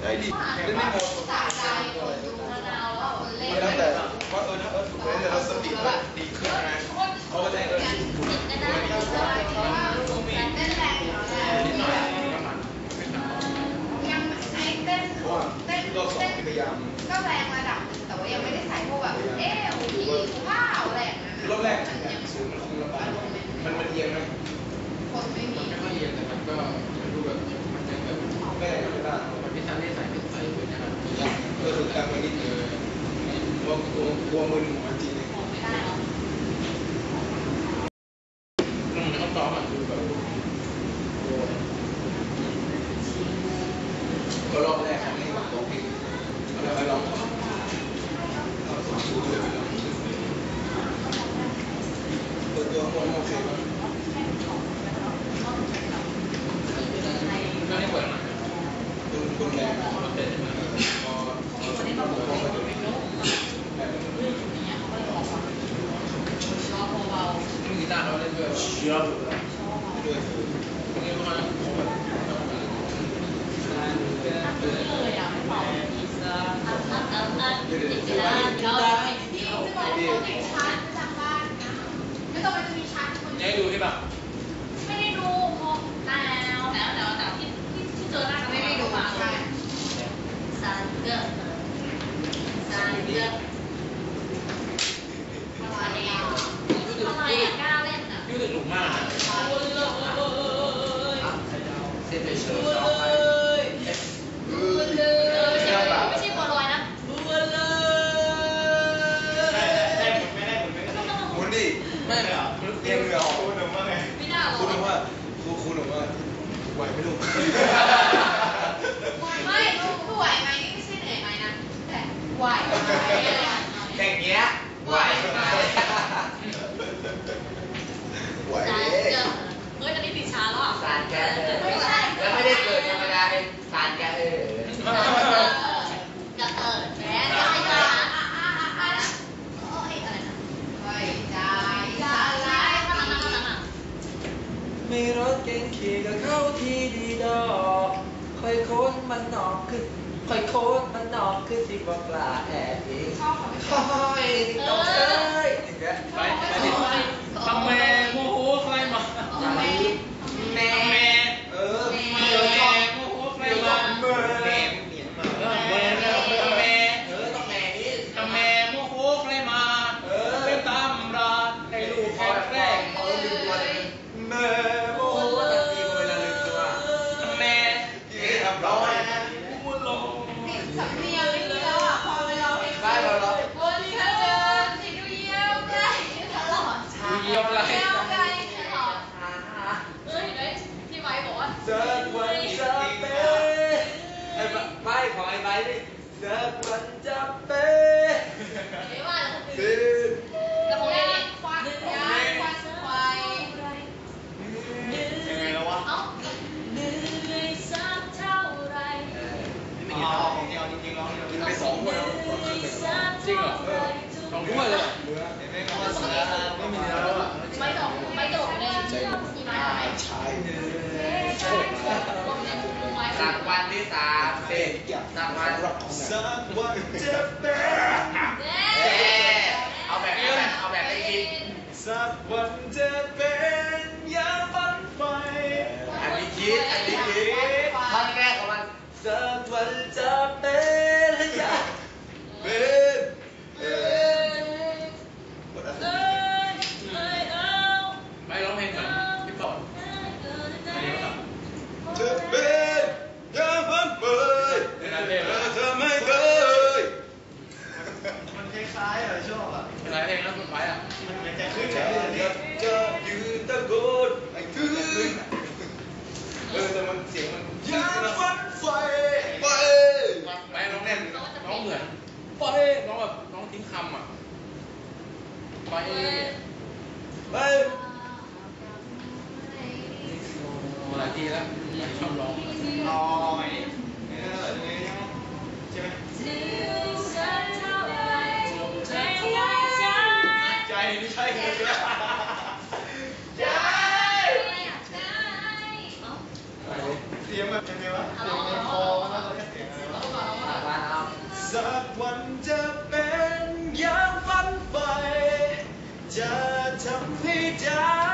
ได้ดิเล่นไม่หมดสะใจดูมะนาวแล้วคนเล่นไม่แต่ว่าเออถ้าเออถูกเล่นแต่เราสติมันดีขึ้นนะเขาก็จะเออเต้นแรงอยู่แล้วนิดหน่อยยังไอเต้นเพระว่าเต้นเต้นพยายามก็แรงระดับแต่ว่ายังไม่ได้ใส่พวกแบบเอ๊ะโอ้โหว้าวอะไรอย่างนั้นรอบแรกสูงมันคงลำบากมันมันเอียงไห ตัวกลัวมึนหัวจริงเลยไม่ได้หรอกมันเหมือนเขาซ้อมอะดูแบบก็รอบแรกครั้งนี้ตัวพี่แล้วไปลองเอาสูงสูงเลยไปลองเปิดตัวคนโอเคป่ะก็ได้เปิดมาคุณคุณแรง มันเป็นเหมือน พอพอพอพอมาดูแบบ มีกีตาร์เราเล่นด้วยเชื่อด้วยคือคนนี้เขาเขาแบบเดี๋ยวเดี๋ยวเดี๋ยวที่เขาจะบอกว่าเขามีชาร์จประจำบ้านนะไม่ต้องมันจะมีชาร์จคนได้ดูใช่ป่ะไม่ได้ดูพอนานแล้วแล้วแล้วแต่ที่ที่ที่เจอหน้ากันไม่ได้ดูมาใช่สารเกิดสารเกิดอะไรอะอะไรอะกล้าเล่นอะ ยูแต่หนุกมากนะเซนเตอร์โชว์ซ้อม ไปไม่ใช่บัวลอยนะ หมุนดิไม่เหรอเรียงเหงื่ออกคุณหนุ่มว่าไงไม่น่าหรอคุณหนุ่มว่าคุณคุณหนุ่มว่าไหวไหมลูกไม่รู้ไหวไหมนี่ไม่ใช่เหนื่อยไหมนะ แต่ไหวไหมอะไรอะอย่างเงี้ย ไหวไหม งานพลังงานมีรถเก๋งขี่ก็เข้าที่ดีดอกค่อยโค้นมันนอกขึ้นค่อยโค้นมันนอกขึ้นดีกว่ากล้าแอบอีกชอบเขาไม่ชค่อบอยๆต้องเอ้ย ดูเยี่ยมไรเยี่ยมได้ตลอดอ่าเอ้ยเฮ้ยที่ไว้บอกว่าสักวันจะเป็นไอ้บไม่ของไอ้ไบร์ทนี่สักวันจะเป็นเฮ้ยว่าแล้วคนสิอื่นแล้วผมเองควันยาควันไฟยังไงแล้ววะเอ้าเหนื่อยสักเท่าไรไม่เห็นเอาของจริงเอาจริงๆร้องกินไปสองคนแล้วจริงเหรอสองถ้วยเลยเนื้อเห็นไหมครับว่าเสือไม่มีเนื้อแล้ว สามสิบสักวันสักวันจะเป็นเอ๊ะเอาแบบเอาแบบเอาแบบไม่คินสักวันจะเป็น อะไปเองเฮ้ยหลายทีแล้วชอบร้องลอยเออใช่ไหมใจไม่ใช่เลยใจเสียมแบบยังไงวะ jump, jump, jump.